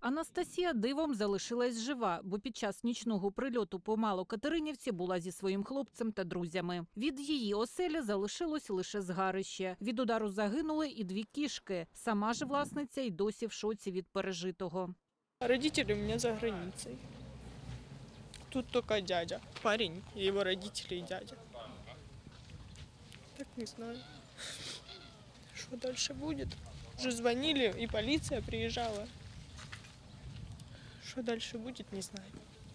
Анастасія дивом залишилась жива, бо під час нічного прильоту по Малокатеринівці була зі своїм хлопцем та друзями. Від її оселі залишилось лише згарище. Від удару загинули і дві кішки. Сама ж власниця й досі в шоці від пережитого. Родители у меня за границей. Тут только дядя. Парень, и его родители и дядя. Так не знаю. Что дальше будет? Уже звонили, и полиция приезжала. Что дальше будет, не знаю.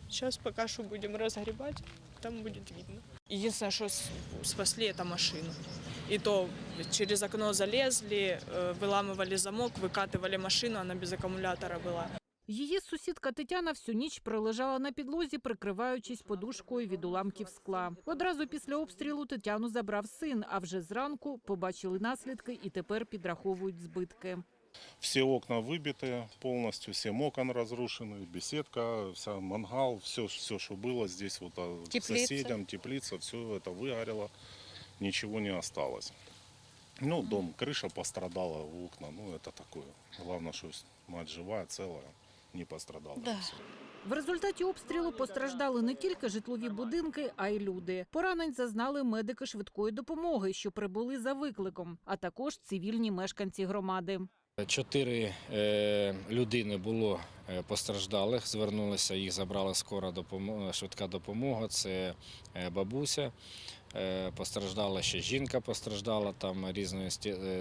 Сейчас пока что будем разгребать, там будет видно. Единственное, что с- спасли, это машину. И то через окно залезли, э, выламывали замок, выкатывали машину, она без аккумулятора была. Її сусідка Тетяна всю ніч пролежала на підлозі, прикриваючись подушкою від уламків скла. Одразу після обстрілу Тетяну забрав син, а вже зранку побачили наслідки і тепер підраховують збитки. Все окна выбиты полностью, семь окон разрушены, беседка, вся мангал, все, все, что было здесь, вот а, к Теплица. соседям, теплица, все это выгорело, ничего не осталось. Ну, дом, крыша пострадала, окна, ну, это такое. Главное, что мать живая, целая, не пострадала. Да. Всё. В результаті обстрілу постраждали не тільки житлові будинки, а й люди. Поранень зазнали медики швидкої допомоги, що прибули за викликом, а також цивільні мешканці громади. Чотири е, людини було е, постраждалих. Звернулися, їх забрала скора допомога, швидка допомога. Це е, бабуся. Постраждала ще жінка, постраждала там різної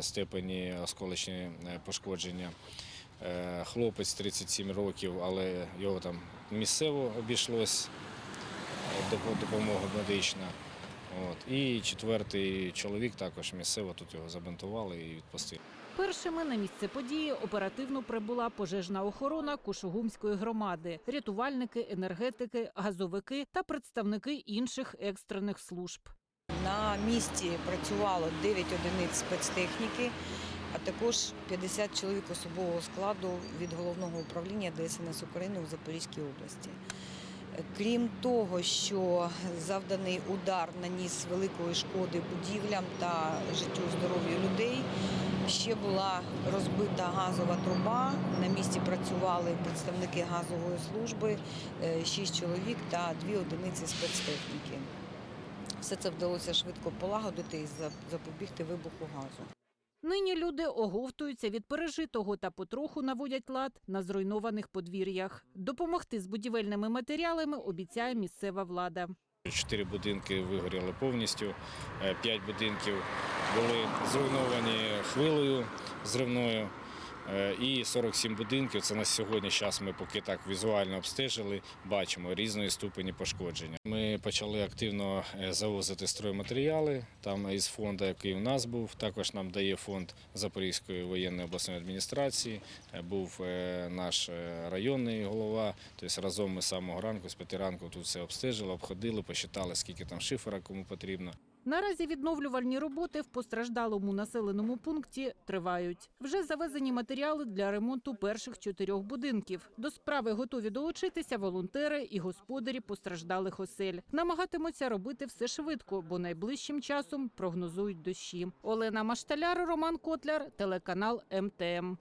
степені осколочні пошкодження. Хлопець 37 років, але його там місцево обійшлось допомога медична. От. І четвертий чоловік також місцево тут його забинтували і відпустили. Першими на місце події оперативно прибула пожежна охорона Кушугумської громади, рятувальники, енергетики, газовики та представники інших екстрених служб. На місці працювало 9 одиниць спецтехніки, а також 50 чоловік особового складу від головного управління ДСНС України у Запорізькій області. Крім того, що завданий удар наніс великої шкоди будівлям та життю здоров'ю людей, ще була розбита газова труба. На місці працювали представники газової служби, 6 чоловік та 2 одиниці спецтехніки. Все це вдалося швидко полагодити і запобігти вибуху газу. Нині люди оговтуються від пережитого та потроху наводять лад на зруйнованих подвір'ях. Допомогти з будівельними матеріалами обіцяє місцева влада. Чотири будинки вигоріли повністю, е, п'ять будинків були зруйновані хвилею зривною. Е, І 47 будинків це на сьогодні. Зараз ми поки так візуально обстежили, бачимо різної ступені пошкодження. Ми почали активно е, завозити стройматеріали там із фонду, який у нас був. Також нам дає фонд Запорізької воєнної обласної адміністрації. Е, Був наш районний голова. Тобто разом ми з самого ранку, з п'яти ранку тут все обстежили, обходили, посчитали, скільки там шифера кому потрібно. Наразі відновлювальні роботи в постраждалому населеному пункті тривають. Вже завезені матеріали для ремонту перших чотирьох будинків. До справи готові долучитися волонтери і господарі постраждалих осель. Намагатимуться робити все швидко, бо найближчим часом прогнозують дощі. Олена Машталяр, Роман Котляр, телеканал МТМ.